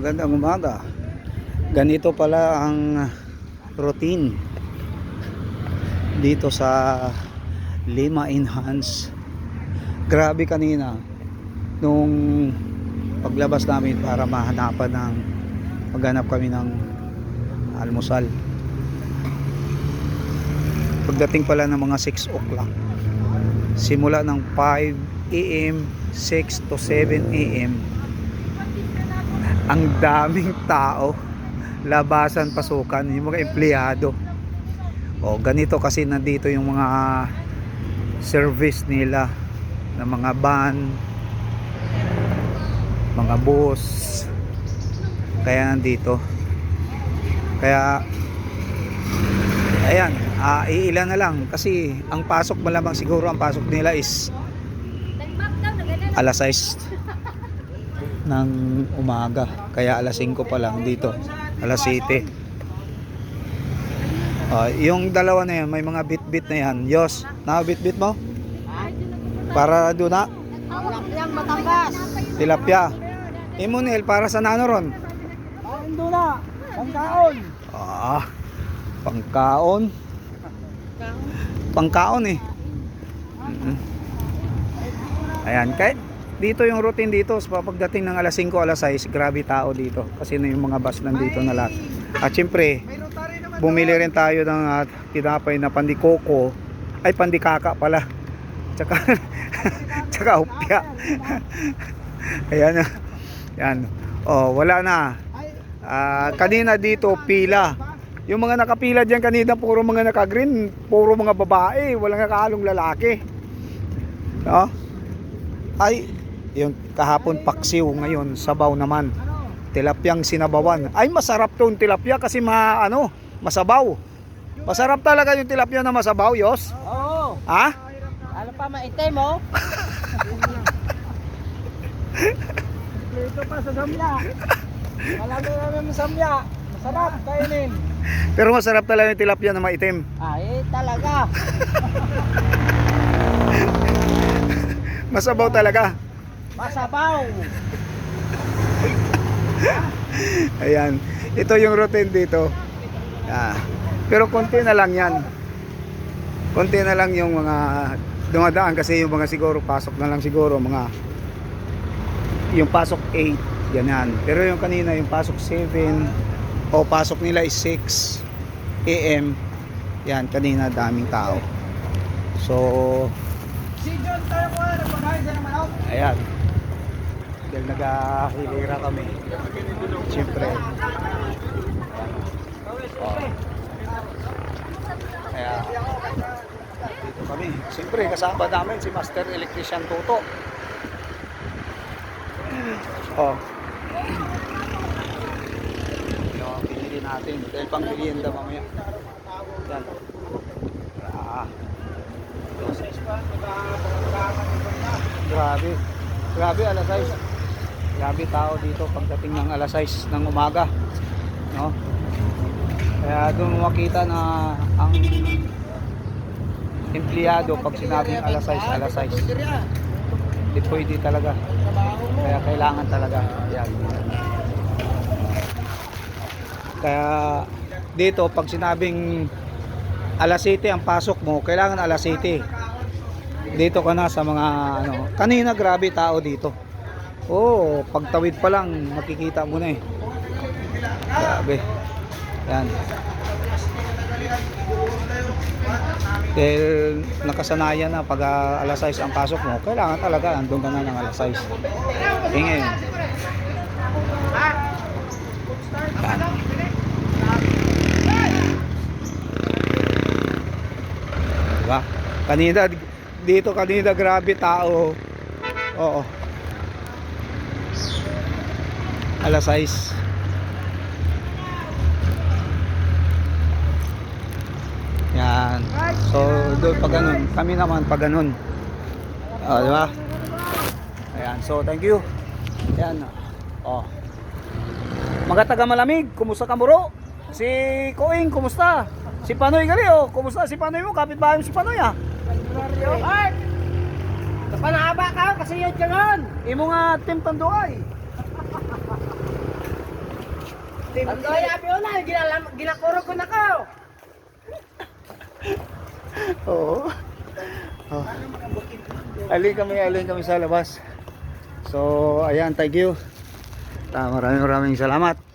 Magandang umaga. Ganito pala ang routine dito sa Lima Enhance. Grabe kanina nung paglabas namin para mahanapan ng maghanap kami ng almusal. Pagdating pala ng mga 6 o'clock. Simula ng 5 a.m. 6 to 7 a.m. Ang daming tao. Labasan, pasukan, yung mga empleyado. O ganito kasi nandito yung mga service nila ng mga van, mga bus. Kaya nandito. Kaya ayan, ah, iilan na lang kasi ang pasok malamang siguro ang pasok nila is alas 6 ng umaga kaya alas 5 pa lang dito alas 7 Ah, yung dalawa na yan may mga bit-bit na yan Yos, nakabit-bit mo? para doon na Tilapyang Batangas. tilapia Imunel para sa nano ron Kain doon na. Pangkaon. ah, pangkaon pangkaon eh ayan kahit dito yung routine dito pagdating ng alas 5 alas 6 grabe tao dito. Kasi na yung mga bus nandito na lahat. At syempre bumili rin tayo ng uh, tinapay na pandikoko. Ay pandikaka pala. Tsaka tsaka upya. Ayan yan oh wala na. Ah, kanina dito pila. Yung mga nakapila diyan kanina puro mga naka-green puro mga babae. Walang nakahalong lalaki. No? Ay yung kahapon paksiw ngayon sabaw naman tilapyang sinabawan ay masarap tong tilapia kasi ma ano masabaw masarap talaga yung tilapia na masabaw yos Oo. ha Ano pa maitim mo? Dito pa sa samya. Malami namin sa samya. Masarap kainin. pero masarap talaga yung tilapia na maitim Ay, talaga. masabaw talaga Masabaw. Ayan. Ito yung routine dito. Ah. Pero konti na lang yan. Konti na lang yung mga dumadaan kasi yung mga siguro pasok na lang siguro mga yung pasok 8 ganyan. Pero yung kanina yung pasok 7 o pasok nila is 6 AM yan kanina daming tao. So Si John na pagkain sa naman out. Ayan. Dahil nagahilira kami. Siyempre. Oh. Kaya dito kami. Siyempre kasama namin si Master Electrician Toto. Oh. Yung pinili natin. Dahil pang merienda mamaya. Yan. Ah. Grabe. Grabe alas 6. Grabe tao dito pagdating ng alas 6 ng umaga. No? Kaya doon makita na ang empleyado pag sinabing alas 6, alas 6. Hindi pwede talaga. Kaya kailangan talaga. Yan. Kaya dito pag sinabing alas 7 ang pasok mo, kailangan alas 7 dito ka na sa mga ano kanina grabe tao dito oh pagtawid pa lang makikita mo na eh grabe yan dahil nakasanayan na pag ah, alas 6 ang pasok mo kailangan talaga andun ka na ng alas 6 eh ngayon yan. Diba? Kanina dito kanina grabe tao. Oo. Alas 6. Yan. So doon pag ganun, kami naman pag ganun. Oh, di ba? Ayan, so thank you. Ayan. Oh. Mga taga malamig, kumusta ka muro? Si Koing, kumusta? Si Panoy gali oh, kumusta si Panoy mo? Kapit bahay mo si Panoy ah. Ay! Napanahaba ka kasi yun ka nun. Imo nga team tanduay. Ang kaya piyo na, ginalam- ginakuro ko na ka. Oo. Oh. Alin kami, alin kami sa labas. So, ayan, thank you. Ah, maraming maraming salamat.